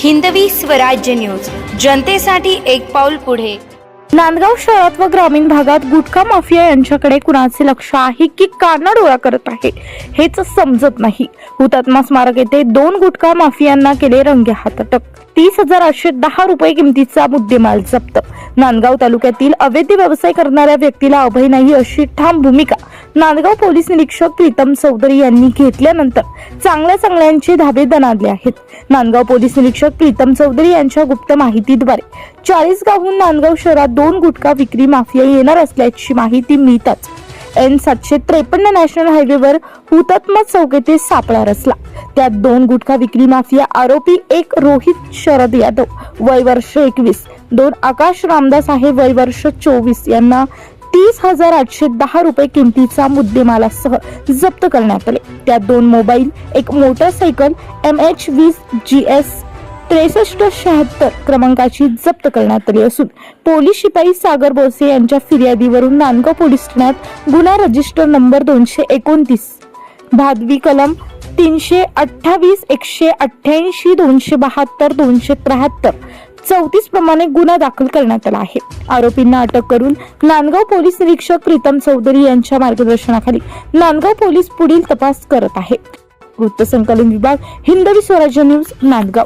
Hindavi Swarajya news. जनतेसाठी एक पाऊल पुढे. नांदगाव शहरात व ग्रामीण भागात गुटखा माफिया यांच्याकडे कुणाचे लक्ष आहे की कानाडोळा करत आहे हेच समजत नाही. हुतात्मा स्मारक येथे दोन गुटखा माफियांना केले रंगे हात अटक तीस हजार आठशे दहा रुपये किमतीचा मुद्देमाल जप्त. नांदगाव तालुक्यातील अवैध व्यवसाय करणाऱ्या व्यक्तीला अभय नाही अशी ठाम भूमिका. नांदगाव पोलीस निरीक्षक प्रीतम चौधरी यांनी घेतल्यानंतर चांगल्या चांगल्यांचे धाबे दणादले आहेत. नांदगाव पोलीस निरीक्षक प्रीतम चौधरी यांच्या गुप्त माहितीद्वारे चाळीसगावहून नांदगाव शहरात दोन गुटखा विक्री माफिया येणार असल्याची माहिती मिळताच एन सातशे त्रेपन्न नॅशनल हायवेवर हुतात्मा चौक येथे सापळा रचला. त्यात दोन गुटखा विक्री माफिया आरोपी एक रोहित शरद यादव वय वर्ष एकवीस दोन आकाश रामदास आहे वय वर्ष चोवीस यांना तीस हजार आठशे दहा रुपये किमतीचा मुद्देमालासह जप्त करण्यात आले. त्यात दोन मोबाईल एक मोटरसायकल एम एच वीस जी एस त्रेसष्ट शहात्तर क्रमांकाची जप्त करण्यात आली असून पोलीस शिपाई सागर बोसे यांच्या फिर्यादीवरून नांदगाव पोलीस ठाण्यात गुन्हा रजिस्टर नंबर दोनशे एकोणतीस भादवी कलम तीनशे अठ्ठावीस एकशे अठ्ठ्याऐंशी दोनशे बहात्तर दोनशे त्र्याहत्तर चौतीस प्रमाणे गुन्हा दाखल करण्यात आला आहे. आरोपींना अटक करून नांदगाव पोलीस निरीक्षक प्रीतम चौधरी यांच्या मार्गदर्शनाखाली नांदगाव पोलीस पुढील तपास करत आहेत वृत्तसंकलन विभाग हिंदवी स्वराज्य न्यूज नांदगाव.